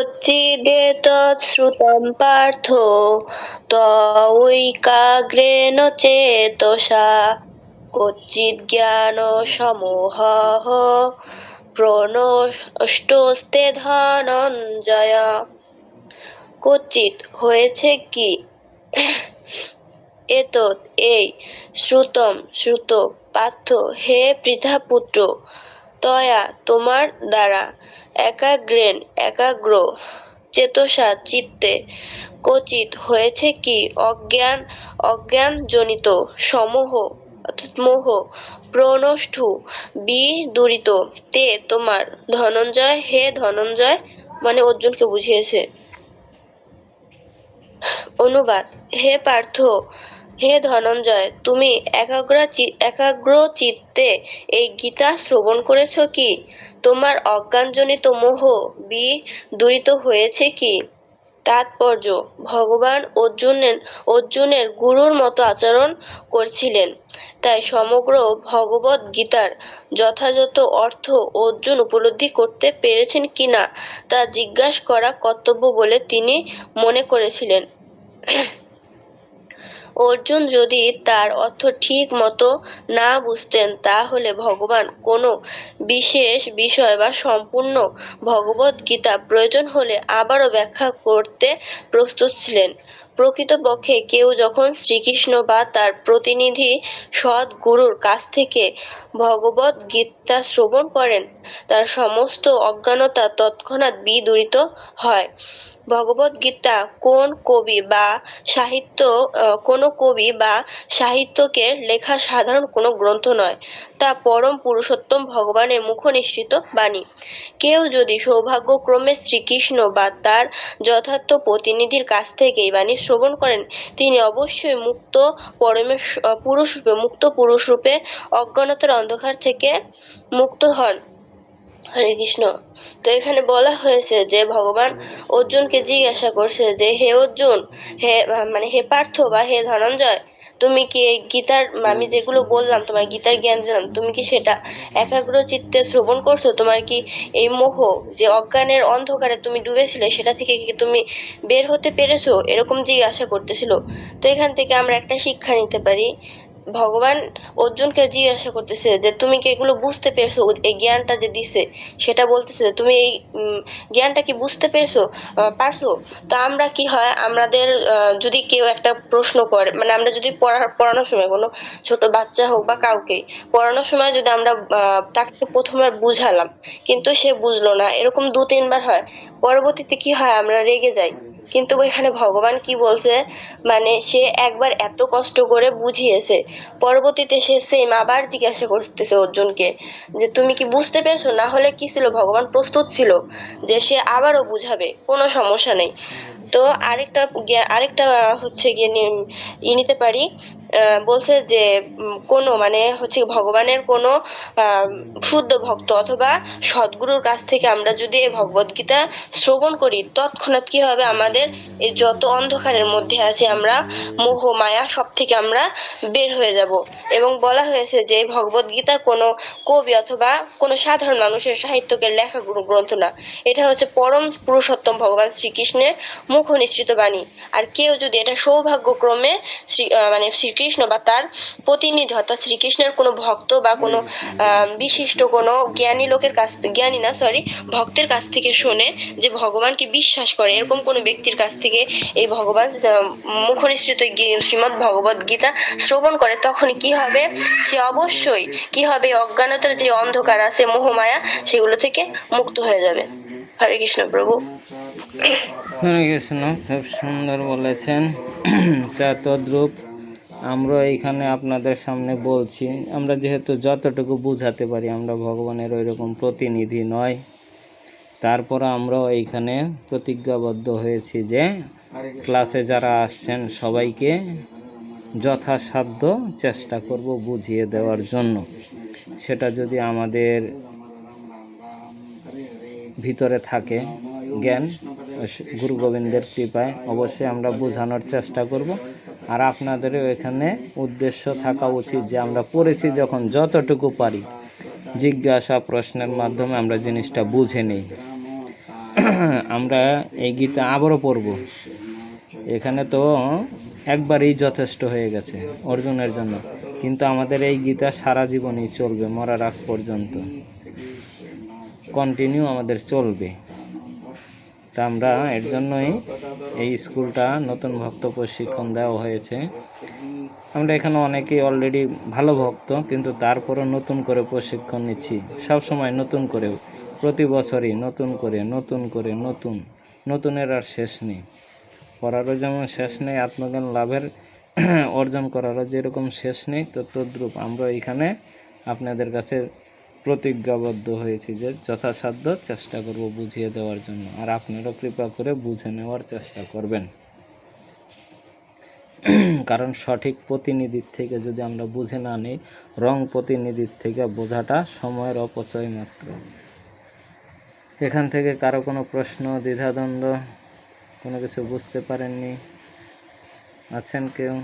তচ্চিদেতৎশ্রুতম পার্থ তৈকাগ্রেণ চেতসা। কচ্চিদ জ্ঞান সমূহ প্রণষ্টস্তে ধনঞ্জয়। কচিত হয়েছে কি? এত এই শ্রুতম শ্রুত পার্থ, হে পৃথাপুত্র তয়া, তোমার দ্বারা একাগ্রেন একাগ্র, চেতসা, চিত্তে কচিত হয়েছে কি? অজ্ঞান, অজ্ঞানজনিত সমূহ, অর্থাৎ মোহ প্রনষ্টু বিদূরিত। তে তোমার ধনঞ্জয়, হে ধনঞ্জয় মানে অর্জুনকে বুঝিয়েছে। অনুবাদ, হে পার্থ হে ধনঞ্জয়, তুমি একাগ্র একাগ্র চিত্তে এই গীতা শ্রবণ করেছ কি? তোমার অজ্ঞানজনিত মোহ বি দূরিত হয়েছে কি? তাৎপর্য, ভগবান অর্জুনের অর্জুনের গুরুর মতো আচরণ করছিলেন। তাই সমগ্র ভগবত গীতার যথাযথ অর্থ অর্জুন উপলব্ধি করতে পেরেছেন কিনা তা জিজ্ঞাসা করা কর্তব্য বলে তিনি মনে করেছিলেন। অর্জুন যদি তার অর্থ ঠিক মতো না বুঝতেন, তাহলে ভগবান কোনো বিশেষ বিষয় বা সম্পূর্ণ ভগবত গীতা প্রয়োজন হলে আবারও ব্যাখ্যা করতে প্রস্তুত ছিলেন। প্রকৃতপক্ষে কেউ যখন শ্রীকৃষ্ণ বা তার প্রতিনিধি সৎ গুরুর কাছ থেকে ভগবত গীতা শ্রবণ করেন, তার সমস্ত অজ্ঞানতা তৎক্ষণাৎ বিদূরিত হয়। ভগবত গীতা কোন কবি বা সাহিত্য কোন কবি বা সাহিত্যকের লেখা সাধারণ কোনো গ্রন্থ নয়, তা পরম পুরুষোত্তম ভগবানের মুখ নিঃসৃত বাণী। কেউ যদি সৌভাগ্যক্রমে শ্রীকৃষ্ণ বা তার যথার্থ প্রতিনিধির কাছ থেকে এই বাণী শ্রবণ করেন তিনি অবশ্যই মুক্ত পরমেশ আহ, পুরুষ রূপে মুক্ত পুরুষ রূপে অজ্ঞানতার অন্ধকার থেকে মুক্ত হন। হরে কৃষ্ণ। তো এখানে বলা হয়েছে যে ভগবান অর্জুনকে জিজ্ঞাসা করছে যে হে অর্জুন হে মানে হে পার্থ বা হে ধনঞ্জয় তুমি কি এই গীতার আমি যেগুলো বললাম তোমার গীতার জ্ঞান দিলাম তুমি কি সেটা একাগ্র চিত্তে শ্রবণ করছ? তোমার কি এই মোহ যে অজ্ঞানের অন্ধকারে তুমি ডুবেছিলে সেটা থেকে কি তুমি বের হতে পেরেছ? এরকম জিজ্ঞাসা করতেছিল। তো এখান থেকে আমরা একটা শিক্ষা নিতে পারি। ভগবান অর্জুনকে জিজ্ঞাসা করতেছে যে, তুমি কি এগুলো বুঝতে পেরেছ? এই জ্ঞানটা যে দিছে, সেটা বলতেছে তুমি এই জ্ঞানটা কি বুঝতে পেরেছ? পারছ? তো আমরা কি হয়, আমাদের যদি কেউ একটা প্রশ্ন করে মানে আমরা যদি পড়া, পড়ানোর সময় কোনো ছোট বাচ্চা হোক বা কাউকে, পড়ানোর সময় যদি আমরা তাকে প্রথমবার বুঝালাম, কিন্তু সে বুঝলো না, এরকম দু তিনবার হয়, পরবর্তীতে কি হয়, আমরা রেগে যাই। কিন্তু এখানে ভগবান কি বলছে? মানে সে একবার এত কষ্ট করে বুঝিয়েছে। পরবর্তীতে সে সেম আবার জিজ্ঞাসা করতেছে অর্জুনকে যে, তুমি কি বুঝতে পেরেছ? না হলে কি ছিল? ভগবান প্রস্তুত ছিল যে, সে আবারও বুঝাবে। কোনো সমস্যা নেই। তো আরেকটা আরেকটা হচ্ছে গিয়ে ই নিতে পারি। বলছে যে কোনো মানে হচ্ছে ভগবানের কোনো শুদ্ধ ভক্ত অথবা সদ্গুরুর কাছ থেকে আমরা যদি এই ভগবদ্গীতা শ্রবণ করি, তৎক্ষণাৎ কি হবে? আমাদের এই যত অন্ধকারের মধ্যে আছে আমরা, মোহ, মায়া সব থেকে আমরা বের হয়ে যাব। এবং বলা হয়েছে যে ভগবত গীতা কোনো কবি অথবা কোনো সাধারণ মানুষের সাহিত্যকের লেখা গ্রন্থ না। এটা হচ্ছে পরম পুরুষোত্তম ভগবান শ্রীকৃষ্ণের মুখ নিশ্চিত বাণী। আর কেউ যদি এটা সৌভাগ্যক্রমে শ্রী মানে শ্রীকৃষ্ণ বা তার প্রতিনিধি অর্থাৎ শ্রীকৃষ্ণের কোনো ভক্ত বা কোনো বিশিষ্ট কোনো জ্ঞানী লোকের কাছ জ্ঞানী না সরি ভক্তের কাছ থেকে শোনে যে ভগবানকে বিশ্বাস করে এরকম কোনো ব্যক্তির কাছ থেকে এই ভগবান মুখনিসৃত গী- ভগবত গীতা শ্রবণ করে তখন কি হবে? সে অবশ্যই কি হবে? অজ্ঞানতার যে অন্ধকার আছে মোহমায়া সেগুলো থেকে মুক্ত হয়ে যাবে। হরে কৃষ্ণ প্রভু। হরে কৃষ্ণ। খুব সুন্দর বলেছেন। তা তদ্রূপ আমরা এইখানে আপনাদের সামনে বলছি, আমরা যেহেতু যতটুকু বুঝাতে পারি আমরা ভগবানের ওই রকম প্রতিনিধি নয়। তারপর আমরাও এইখানে প্রতিজ্ঞাবদ্ধ হয়েছি যে ক্লাসে যারা আসছেন সবাইকে যথাসাধ্য চেষ্টা করব বুঝিয়ে দেওয়ার জন্য। সেটা যদি আমাদের ভিতরে থাকে জ্ঞান গুরু গোবিন্দের কৃপায় অবশ্যই আমরা বোঝানোর চেষ্টা করব। আর আপনাদেরও এখানে উদ্দেশ্য থাকা উচিত যে আমরা পড়েছি যখন যতটুকু পারি। জিজ্ঞাসা প্রশ্নের মাধ্যমে আমরা জিনিসটা বুঝে নিই। আমরা এই গীতা আবারও পড়ব। এখানে তো একবারই যথেষ্ট হয়ে গেছে অর্জুনের জন্য। কিন্তু আমাদের এই গীতা সারা জীবনই চলবে, মরার আগ পর্যন্ত। কন্টিনিউ আমাদের চলবে। তা আমরা এর জন্যই এই স্কুলটা নতুন ভক্ত প্রশিক্ষণ দেওয়া হয়েছে। আমরা এখানে অনেকেই অলরেডি ভালো ভক্ত, কিন্তু তারপরও নতুন করে প্রশিক্ষণ নিচ্ছি। সব সময় নতুন করে প্রতি বছরই নতুন করে নতুন করে, নতুন। নতুনের আর শেষ নেই। পড়ারও যেমন শেষ নেই, আত্মজ্ঞান লাভের অর্জন করারও যেরকম শেষ নেই, তো তদ্রূপ আমরা এখানে আপনাদের কাছে প্রতিজ্ঞাবদ্ধ হয়েছি যে যথাসাধ্য চেষ্টা করব বুঝিয়ে দেওয়ার জন্য। আর আপনারাও কৃপা করে বুঝে নেওয়ার চেষ্টা করবেন। কারণ সঠিক প্রতিনিধির থেকে যদি আমরা বুঝে না নিই, রং প্রতিনিধির থেকে বোঝাটা সময়ের অপচয় মাত্র। এখান থেকে কারও কোনো প্রশ্ন, দ্বিধাদ্বন্দ্ব, কোনো কিছু বুঝতে পারেননি, আছেন কেউ?